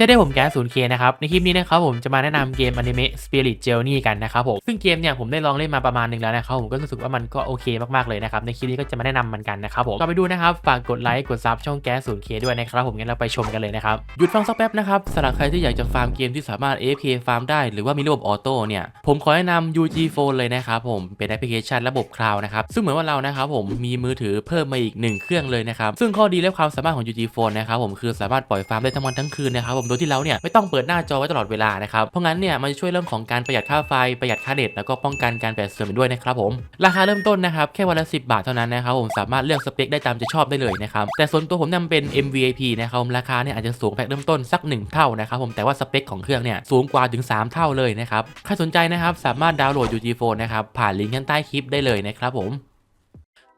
จะได้ผมแก๊ส 0K นะครับ ในคลิปนี้นะครับผมจะมาแนะนำเกม Anime Spirit Journey กันนะครับผม ซึ่งเกมเนี่ยผมได้ลองเล่นมาประมาณหนึงแล้วนะครับผมก็รู้สึกว่ามันก็โอเคมากๆเลยนะครับ ในคลิปนี้ก็จะมาแนะนำมันกันนะครับผมก่อนไปดูนะครับ ฝากกดไลค์ กดซับช่องแก๊ส 0K ด้วยนะครับผมงั้นเราไปชมกันเลยนะครับ หยุดฟังสักแป๊บนะครับสำหรับใครที่อยากจะฟาร์มเกมที่สามารถ AFK ฟาร์มได้หรือว่ามีระบบออโต้เนี่ยผมขอแนะนำ UG Phone เลยนะครับผมเป็นแอปพลิเคชันระบบคลาวด์นะครับซึ่งเหมือนว่าเรานะครับผมมีมือถือเพิ่มมาอีกหนึ่งเครื่องเลยนะครับซึ่งข้อดีและความสามารถของ UG Phone นะครับผมคือสามารถปล่อยฟาร์มได้ทั้งวันทั้งคืนนะครับผมโดยที่เราเนี่ยไม่ต้องเปิดหน้าจอไว้ตลอดเวลานะครับเพราะงั้นเนี่ยมันจะช่วยเรื่องของการประหยัดค่าไฟประหยัดค่าเน็ตแล้วก็ป้องกันการแปดเสื่อมด้วยนะครับผมราคาเริ่มต้นนะครับแค่วันละ 10 บาทเท่านั้นนะครับผมสามารถเลือกสเปคได้ตามใจชอบได้เลยนะครับแต่ส่วนตัวผมนำเป็น MVIP นะครับผมราคาเนี่ยอาจจะสูงแพ็คเริ่มต้นสัก 1 เท่านะครับผมแต่ว่าสเปคของเครื่องเนี่ยสูงกว่าถึง 3 เท่าเลยนะครับใครสนใจนะครับสามารถดาวน์โหลด UG Phone นะครับผ่านลิงก์ข้างใต้คลิปได้เลยนะครับผม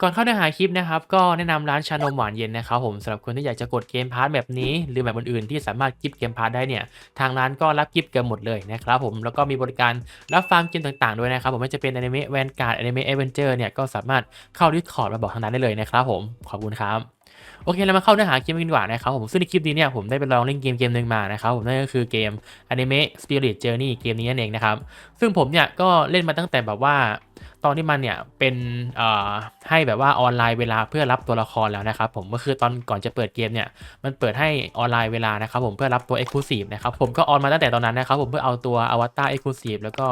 ก่อนเข้าเนื้อหาคลิปนะครับก็แนะนำร้านชานมหวานเย็นนะครับผมสำหรับคนที่อยากจะกดเกมพาร์ทแบบนี้ หรือแบบอื่นๆที่สามารถกิฟต์เกมพาร์ทได้เนี่ยทางร้านก็รับกิฟต์เกันหมดเลยนะครับผมแล้วก็มีบริการรับฟังเกมต่างๆด้วยนะครับผมไม่ว่าจะเป็น Anime Vanguard Anime Adventure เนี่ยก็สามารถเข้า Discord มาบอกทางนั้นได้เลยนะครับผมขอบคุณครับโอเคเรามาเข้าเนื้อหาเกมกันดีกว่านะครับผมซึ่งในคลิปนี้เนี่ยผมได้ไปลองเล่นเกมเกมหนึ่งมานะครับผมนั่นก็คือเกม Anime Spirit Journey เกมนี้นั่นเองนะครับซึ่งผมเนี่ยก็เล่นมาตั้งแต่แบบว่า ตอนที่มันเนี่ยเป็นให้แบบว่าออนไลน์เวลาเพื่อรับตัวละครแล้วนะครับผมก็คือตอนก่อนจะเปิดเกมเนี่ยมันเปิดให้ออนไลน์เวลานะครับผมเพื่อรับตัว Exclusive นะครับผมก็ออนมาตั้งแต่ตอนนั้นนะครับผมเพื่อเอาตัวอวตาร Exclusive แล้วก็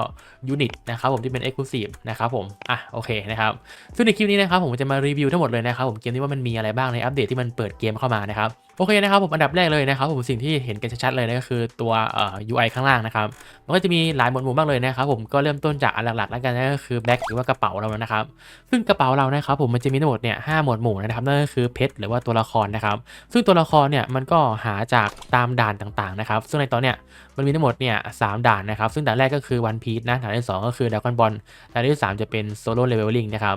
ยูนิตนะครับผมที่เป็น Exclusive นะครับผมอะโอเคนะครับซึ่งในคลิปนี้นะครับผมจะมารีวิวทั้งหมดเลยนะครับผมเกมนี้ว่ามันมีอะไรบ้างในอัปเดตที่มันเปิดเกมเข้ามานะครับโอเคนะครับผมอันดับแรกเลยนะครับผมสิ่งที่เห็นกันชัดๆเลยนะก็คือตัวเอ่อ UI ข้างล่างนะครับมันก็จะมีหลายหมวดหมู่มากเลยนะครับผมก็เริ่มต้นจากอันหลักๆแล้วกันนะก็คือแบ็คหรือว่ากระเป๋าเรานะครับ ซึ่งกระเป๋าเรานะครับผมมันจะมีทั้งหมดเนี่ยห้าหมวดหมู่นะครับนั่นก็คือเพชรหรือว่าตัวละครนะครับ ซึ่งตัวละครเนี่ยมันก็หาจากตามด่านต่างๆนะครับ ซึ่งในตอนเนี้ยมันมีทั้งหมดเนี่ยสามด่านนะครับ ซึ่งด่านแรกก็คือวันพีชนะด่านที่สองก็คือดากอนบอลด่านที่สามจะเป็นโซโล่เลเวลลิ่งนะครับ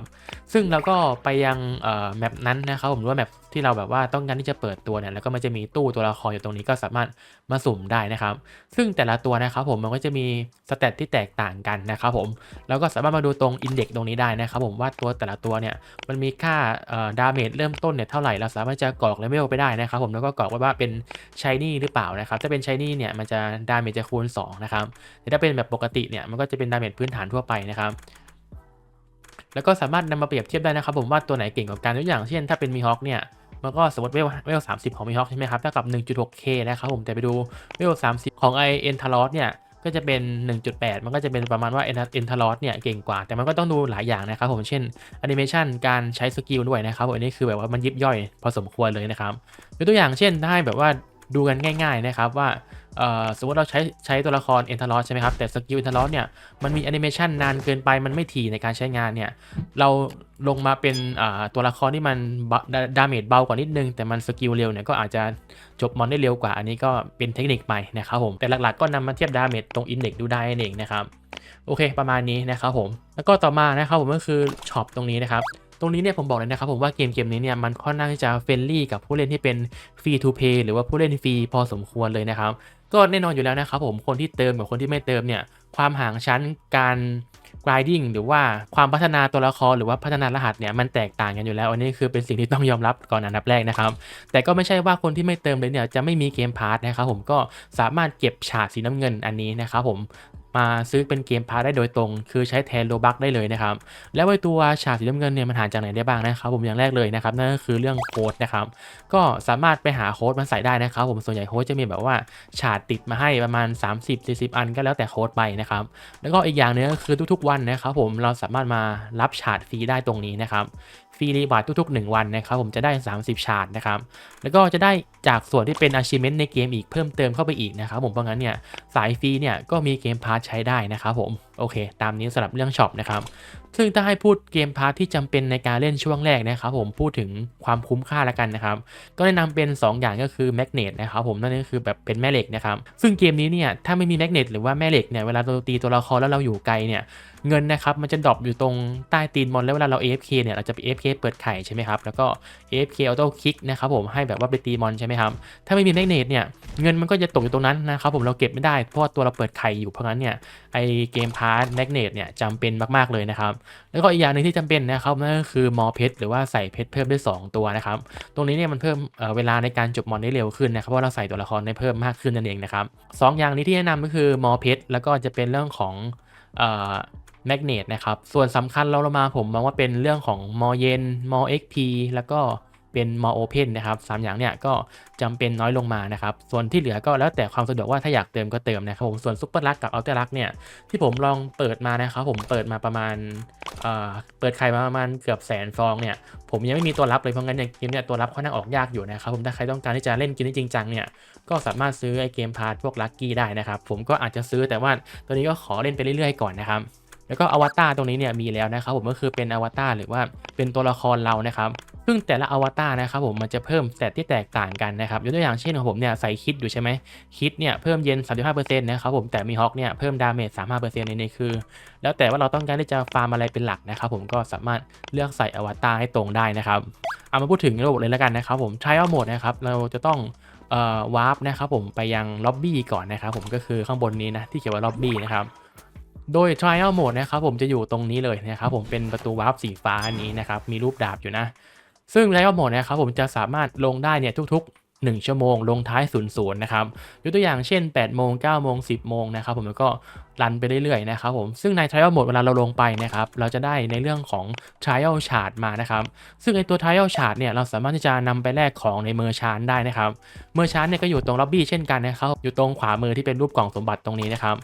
ซึ่งเราก็ไปยังเอ่อแมปนั้นนะครับผมหรือว่าแมป ที่เราแบบว่าต้องการที่จะเปิดตัวเนี่ยแล้วก็มันจะมีตู้ตัวละครอยู่ตรงนี้ก็สามารถมาสุ่มได้นะครับ ซึ่งแต่ละตัวนะครับผมมันก็จะมีสเตตที่แตกต่างกันนะครับผมแล้วก็สามารถมาดูตรงอินเด็กตรงนี้ได้นะครับผมว่าตัวแต่ละตัวเนี่ยมันมีค่าดาเมจเริ่มต้นเนี่ยเท่าไหร่เราสามารถจะกรอกเลเวลไปได้นะครับผมแล้วก็กรอกไว้ว่าเป็นชายนี่หรือเปล่านะครับถ้าเป็นชายนี่เนี่ยมันจะดาเมจจะคูณ2นะครับแต่ถ้าเป็นแบบปกติเนี่ยมันก็จะเป็นดาเมจพื้นฐานทั่วไปนะครับแล้วก็สามารถนำมาเปรียบเทียบได้นะครับผมว่าตัวไหนเก่งกว่ากันตัวอย่างเช่น ถ้าเป็นมีฮอคเนี่ย มันก็สมมติเวลเวลสามสิบของมีฮอคใช่ไหมครับเท่ากับ 1.6k นะครับผมแต่ไปดูเวล30ของไอเอ็นทารอสเนี่ยก็จะเป็น 1.8 มันก็จะเป็นประมาณว่าเอ็นทารอสเนี่ยเก่งกว่า แต่มันก็ต้องดูหลายอย่างนะครับผม เช่นแอนิเมชันการใช้สกิลด้วยนะครับผมอันนี้คือแบบว่ามันยิบย่อยพอสมควรเลยนะครับยกตัวอย่างเช่นถ้าให้แบบว่าดูกันง่าย ๆนะครับว่า สมมติเราใช้ใช้ตัวละครเอนทารอสใช่ไหมครับ แต่สกิลเอนทารอสเนี่ยมันมีแอนิเมชันนานเกินไปมันไม่ถี่ในการใช้งานเนี่ย เราลงมาเป็นตัวละครที่มันดาเมจเบากว่านิดนึง แต่มันสกิลเร็วเนี่ยก็อาจจะจบมอนได้เร็วกว่าอันนี้ก็เป็นเทคนิคใหม่นะครับผมแต่หลักๆก็นำมาเทียบดาเมจตรงอินเด็กดูได้เองนะครับโอเค ประมาณนี้นะครับผม แล้วก็ต่อมานะครับผมก็คือช็อปตรงนี้นะครับตรงนี้เนี่ยผมบอกเลยนะครับผมว่าเกมเกมนี้เนี่ยมันค่อนข้างที่จะเฟรนลี่กับผู้เล่นที่เป็นฟรีทูเพย์หรือว่าผู้เล่นฟรีพอสมควรเลยนะครับ ก็แน่นอนอยู่แล้วนะครับผมคนที่เติมกับคนที่ไม่เติมเนี่ยความห่างชั้นการ grinding หรือว่าความพัฒนาตัวละครหรือว่าพัฒนารหัสเนี่ยมันแตกต่างกันอยู่แล้ว อันนี้คือเป็นสิ่งที่ต้องยอมรับก่อนอันดับแรกนะครับ แต่ก็ไม่ใช่ว่าคนที่ไม่เติมเลยเนี่ยจะไม่มีเกมพาร์ทนะครับผมก็สามารถเก็บฉากสีน้ำเงินอันนี้นะครับผม มาซื้อเป็นเกมพาได้โดยตรง คือใช้แทนโลบักได้เลยนะครับ แล้วไอตัวฉากสีน้ำเงินเนี่ยมันหาจากไหนได้บ้างนะครับผมอย่างแรกเลยนะครับนั่นก็คือเรื่องโค้ดนะครับก็สามารถไปหาโค้ดมาใส่ได้นะครับผมส่วนใหญ่โค้ดจะมีแบบว่าฉาดติดมาให้ประมาณ 30-40 อันก็แล้วแต่โค้ดไปนะครับแล้วก็อีกอย่างหนึงก็คือทุกๆวันนะครับผมเราสามารถมารับฉาดฟรีได้ตรงนี้นะครับฟรีรีบาร์ทุกๆ 1 วันนะครับผมจะได้ 30ฉาดนะครับแล้วก็จะได้จากส่วนที่เป็น achievement ในเกมอีกเพิ่มเติมเข้าไปอีกนะครับผมเพราะงั้นเนี่ยสายฟรีเนี่ยก็มีเกมพาร์ทใช้ได้นะครับผม โอเค ตามนี้สำหรับเรื่องช็อปนะครับ ซึ่งถ้าให้พูดเกมพาร์ทที่จำเป็นในการเล่นช่วงแรกนะครับผมพูดถึงความคุ้มค่าละกันนะครับ ก็แนะนำเป็น 2 อย่างก็คือแมกเนตนะครับผมนั่นก็คือแบบเป็นแม่เหล็กนะครับ ซึ่งเกมนี้เนี่ยถ้าไม่มีแมกเนตหรือว่าแม่เหล็กเนี่ยเวลาเราตีตัวละครแล้วเราอยู่ไกลเนี่ยเงินนะครับมันจะดรอปอยู่ตรงใต้ตีนมอนแล้วเวลาเรา AFK เนี่ยเราจะไป AFK เปิดไข่ใช่ไหมครับแล้วก็ AFK auto kick นะครับผมให้แบบว่าไปตีมอนใช่ไหมครับถ้าไม่มีแมกเนตเนี่ยเงินมันก็จะตกอยู่ตรงนั้นนะครับผมเราเก็บไม่ได้เพราะว่าตัวเราเปิดไข่อยู่เพราะงั้นเนี่ยไอเกมพาาร์ตแมกเนตเนี่ยจำเป็นมากๆเลยนะครับ แล้วก็อีกอย่างหนึ่งที่จำเป็นนะครับนั่นก็คือมอเพชรหรือว่าใส่เพชรเพิ่มได้ 2 ตัวนะครับ ตรงนี้เนี่ยมันเพิ่มเเวลาในการจบมอนได้เร็วขึ้นนะครับเพราะเราใส่ตัวละครได้เพิ่มมากขึ้นนั่นเองนะครับสองอย่างนี้ที่แนะนำก็คือมอเพชรแล้วก็จะเป็นเรื่องของแมกเนตนะครับ ส่วนสำคัญเราเรามาผมมองว่าเป็นเรื่องของมอเย็นมอ XP แล้วก็ เป็นมอโอเพนนะครับสามอย่างเนี่ยก็จำเป็นน้อยลงมานะครับ ส่วนที่เหลือก็แล้วแต่ความสะดวกว่าถ้าอยากเติมก็เติมนะครับผมส่วนซุปเปอร์ลักกับอัลเทอร์ลักเนี่ยที่ผมลองเปิดมานะครับผมเปิดมาประมาณเอ่อเปิดไข่มาประมาณเกือบแสนฟองเนี่ยผมยังไม่มีตัวรับเลยเพราะงั้นอย่างเกมเนี่ยตัวรับค่อนข้างออกยากอยู่นะครับผมถ้าใครต้องการที่จะเล่นเกมนี้จริงจังเนี่ยก็สามารถซื้อไอเกมพาร์ทพวกลัคกี้ได้นะครับผมก็อาจจะซื้อแต่ว่าตัวนี้ก็ขอเล่นไปเรื่อยๆก่อนนะครับแล้วก็อวตารตรงนี้เนี่ยมีแล้วนะครับผมก็คือเป็นอวตารหรือว่าเป็นตัวละครเรานะครับ ซึ่งแต่ละอวตารนะครับผมมันจะเพิ่มสเตตที่แตกต่างกันนะครับยกตัวอย่างเช่นของผมเนี่ยใส่คิดอยู่ใช่ไหมคิดเนี่ยเพิ่มเย็น 35%นะครับผมแต่มีฮอกเนี่ยเพิ่มดาเมจ 35%ในนี้คือ แล้วแต่ว่าเราต้องการที่จะฟาร์มอะไรเป็นหลักนะครับผมก็สามารถเลือกใส่อวตารให้ตรงได้นะครับเอามาพูดถึงระบบเลยแล้วกันนะครับผม Trial Mode นะครับเราจะต้องเอ่อวาร์ปนะครับผมไปยังล็อบบี้ก่อนนะครับผมก็คือข้างบนนี้นะที่เขียนว่าล็อบบี้นะครับโดย Trial Mode นะครับผมจะอยู่ตรงนี้เลยนะครับผมเป็นประตูวาร์ปสีฟ้านี้นะครับ มีรูปดาบอยู่นะ ซึ่ง Trial Mode นะครับผมจะสามารถลงได้เนี่ยทุก ๆ 1 ชั่วโมง ลงท้าย 00นะครับยกตัวอย่างเช่น 8 โมง 9 โมง 10 โมงนะครับผมแล้วก็รันไปเรื่อยๆนะครับผมซึ่งใน Trial Mode เวลาเราลงไปนะครับเราจะได้ในเรื่องของ Trial Chart มานะครับซึ่งไอตัว Trial Chart เนี่ยเราสามารถที่จะนำไปแลกของในเมอร์ชานได้นะครับเมอร์ชานเนี่ยก็อยู่ตรงล็อบบี้เช่นกันนะครับอยู่ตรงขวามือที่เป็นรูปกล่องสมบัติตรงนี้นะครับ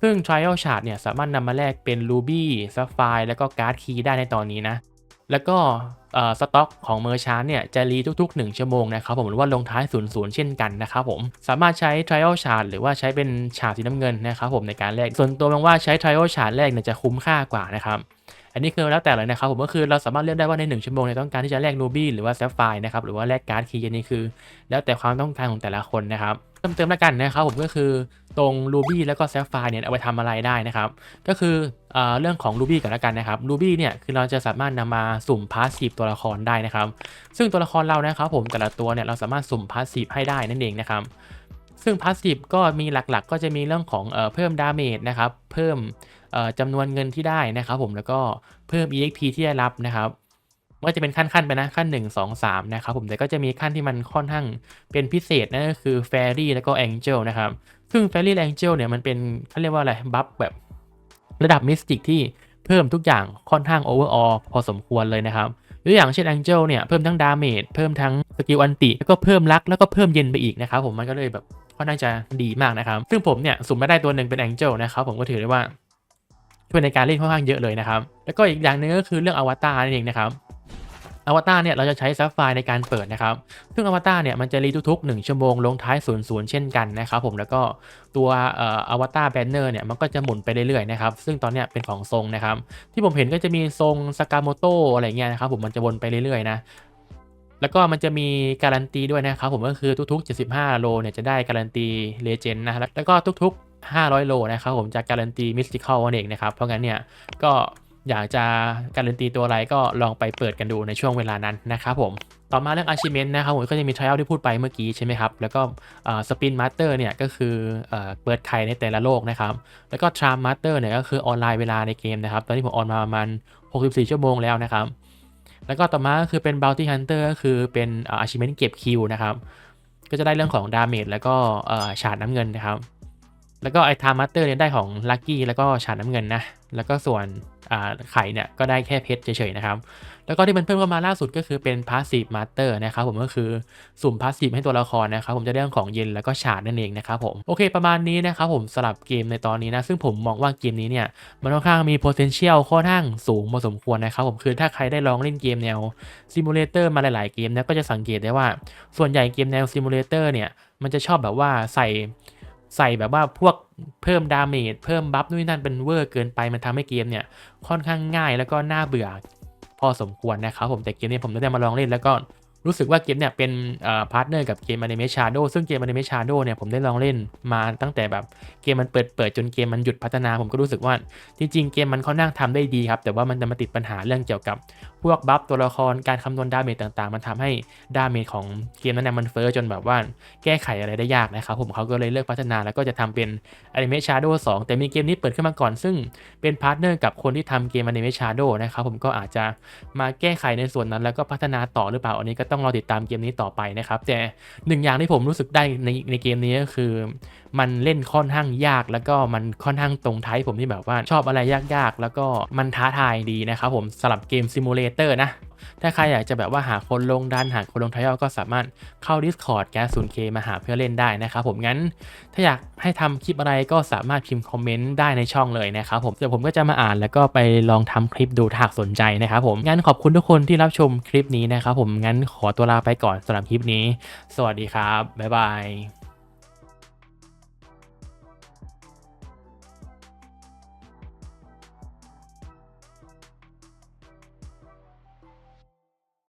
ซึ่ง Trial Chart เนี่ยสามารถนำมาแลกเป็น Ruby Sapphire แล้วก็ Guard Key ได้ในตอนนี้นะ แล้วก็สต็อกของเมอร์ชานเนี่ยจะรีทุกๆ 1 ชั่วโมงนะครับผมหรือว่าลงท้าย00เช่นกันนะครับผมสามารถใช้ Trial Chart หรือว่าใช้เป็นฉากสีน้ำเงินนะครับผมในการแลกส่วนตัวมองว่าใช้ Trial Chart แรกเนี่ยจะคุ้มค่ากว่านะครับอันนี้คือแล้วแต่เลยนะครับผมก็คือเราสามารถเลือกได้ว่าใน 1 ชั่วโมงเนี่ยต้องการที่จะแลก Ruby หรือว่า Sapphire นะครับหรือว่าแลกการ์ดคีย์อันนี้คือ แล้วแต่ความต้องการของแต่ละคนนะครับเติมเติมแล้วกันนะครับผมก็คือตรง Ruby แล้วก็ Sapphire เนี่ยเอาไปทำอะไรได้นะครับก็คือ เรื่องของ Ruby ก่อนแล้วกันนะครับ Ruby เนี่ยคือเราจะสามารถนำมาสุ่มพาสซีฟตัวละครได้นะครับ ซึ่งตัวละครเรานะครับผมแต่ละตัวเนี่ยเราสามารถสุ่มพาสซีฟให้ได้นั่นเองนะครับ ซึ่งพาสซีฟก็มีหลักๆ ก็จะมีเรื่องของเอเพิ่มดาเมจนะครับ เพิ่มจำนวนเงินที่ได้นะครับ ผมแล้วก็เพิ่ม EXP ที่ได้รับนะครับก็จะเป็นขั้นๆไปนะขั้น 1 2 3 นะครับผมแต่ก็จะมีขั้นที่มันค่อนข้างเป็นพิเศษนั่นก็คือ Fairy แล้วก็ Angel นะครับ ซึ่ง Fairy และ Angel เนี่ยมันเป็นเขาเรียกว่าอะไรบัฟแบบ ระดับมิสติกที่เพิ่มทุกอย่างค่อนข้างโอเวอร์ออลพอสมควรเลยนะครับตัวอย่างเช่นแองเจิลเนี่ยเพิ่มทั้งดาเมจเพิ่มทั้งสกิลอันติแล้วก็เพิ่มลักแล้วก็เพิ่มเย็นไปอีกนะครับผมมันก็เลยแบบค่อนข้างจะดีมากนะครับ ซึ่งผมเนี่ยสุ่มมาได้ตัวหนึ่งเป็นแองเจิลนะครับผมก็ถือได้ว่าช่วยในการเล่นค่อนข้างเยอะเลยนะครับ แล้วก็อีกอย่างหนึงก็คือเรื่องอวตารนั่นเองนะครับ อวตารเนี่ยเราจะใช้ซับไฟในการเปิดนะครับ ซึ่งอวตารเนี่ยมันจะรีทุกๆ1ชั่วโมงลงท้าย00เช่นกันนะครับผมแล้วก็ตัวอวตารแบนเนอร์เนี่ยมันก็จะหมุนไปเรื่อยๆนะครับซึ่งตอนเนี้ยเป็นของทรงนะครับ ที่ผมเห็นก็จะมีทรงสกาโมโตอะไรเงี้ยนะครับผมมันจะวนไปเรื่อยๆนะแล้วก็มันจะมีการันตีด้วยนะครับผมก็คือทุกๆ 75 โลเนี่ยจะได้การันตีเลเจนด์นะแล้วก็ทุกๆ 500 โลนะครับผมจะการันตีมิสติคอลนั่นเองนะครับเพราะงั้นเนี่ยก็ อยากจะการันตีตัวอะไรก็ลองไปเปิดกันดูในช่วงเวลานั้นนะครับผม ต่อมาเรื่อง achievement นะครับผมก็จะมี trial ที่พูดไปเมื่อกี้ใช่ไหมครับ แล้วก็สปินมาสเตอร์เนี่ยก็คือเอเปิดไข่ในแต่ละโลกนะครับ แล้วก็ tram master เนี่ยก็คือออนไลน์เวลาในเกมนะครับ ตอนนี้ผมออนมาประมาณ 64 ชั่วโมงแล้วนะครับ แล้วก็ต่อมาคือเป็น bounty hunter ก็คือเป็นอ่อ achievement เก็บคิวนะครับ ก็จะได้เรื่องของดาเมจแล้วก็ฉาดน้ำเงินนะครับ แล้วก็ไอ้ time master เนี่ยได้ของ lucky แล้วก็ฉาดน้ำเงินนะ แล้วก็ส่วนอ่าไข่เนี่ยก็ได้แค่เพชรเฉยๆนะครับ แล้วก็ที่มันเพิ่มเข้ามาล่าสุดก็คือเป็น passive master นะครับผมก็คือสุ่ม passive ให้ตัวละครนะครับผมจะได้เรื่องของเย็นแล้วก็ฉาดนั่นเองนะครับผมโอเคประมาณนี้นะครับผมสลับเกมในตอนนี้นะ ซึ่งผมมองว่าเกมนี้เนี่ยมันค่อนข้างมี potential ค่อนข้างสูงพอสมควรนะครับผมคือถ้าใครได้ลองเล่นเกมแนว simulator มาหลายๆเกมเนี่ยก็จะสังเกตได้ว่า ส่วนใหญ่เกมแนว simulator เนี่ยมันจะชอบแบบว่าใส่ ใส่แบบว่าพวกเพิ่มดาเมจเพิ่มบัฟนู่นนั่นเป็นเวอร์เกินไปมันทำให้เกมเนี่ยค่อนข้างง่ายแล้วก็น่าเบื่อพอสมควรนะครับผมแต่เกมนี้ผมได้มาลองเล่นแล้วก็ รู้สึกว่าเกมเนี่ยเป็นพาร์ทเนอร์กับเกม Anime Shadow ซึ่งเกม Anime Shadow เนี่ยผมได้ลองเล่นมาตั้งแต่แบบเกมมันเปิดเปิดจนเกมมันหยุดพัฒนา ผมก็รู้สึกว่าจริงๆ เกมมันค่อนข้างทำได้ดีครับ แต่ว่ามันจะมาติดปัญหาเรื่องเกี่ยวกับ พวกบัฟตัวละครการคำนวณดาเมจต่างๆ มันทำให้ดาเมจของเกมนั้นนะมันเฟ้อจนแบบว่าแก้ไขอะไรได้ยากนะครับผมเขาก็เลยเลิกพัฒนาแล้วก็จะทำเป็น Anime Shadow 2 แต่มีเกมนี้เปิดขึ้นมาก่อน ซึ่งเป็นพาร์ทเนอร์กับคนที่ทำเกม Anime Shadow นะครับผมก็อาจจะมาแก้ไขในส่วนนั้นแล้วก็พัฒนาต่อหรือเปล่าอันนี้ก็ตต้องรอติดตามเกมนี้ต่อไปนะครับ แต่หนึ่งอย่างที่ผมรู้สึกได้ในในเกมนี้ก็คือ มันเล่นค่อนข้างยาก แล้วก็มันค่อนข้างตรงไทป์ผมที่แบบว่าชอบอะไรยากๆ แล้วก็มันท้าทายดีนะครับผมสำหรับเกมซิมูเลเตอร์นะถ้าใครอยากจะแบบว่าหาคนลงดันหาคนลงทอยก็สามารถเข้า Discord แกศูนย์เคมาหาเพื่อเล่นได้นะครับผมงั้น ถ้าอยากให้ทำคลิปอะไรก็สามารถพิมพ์คอมเมนต์ได้ในช่องเลยนะครับผมเดี๋ยวผมก็จะมาอ่านแล้วก็ไปลองทำคลิปดูถ้าหากสนใจนะครับผมงั้นขอบคุณทุกคนที่รับชมคลิปนี้นะครับผมงั้นขอตัวลาไปก่อนสำหรับคลิปนี้ สวัสดีครับบ๊ายบาย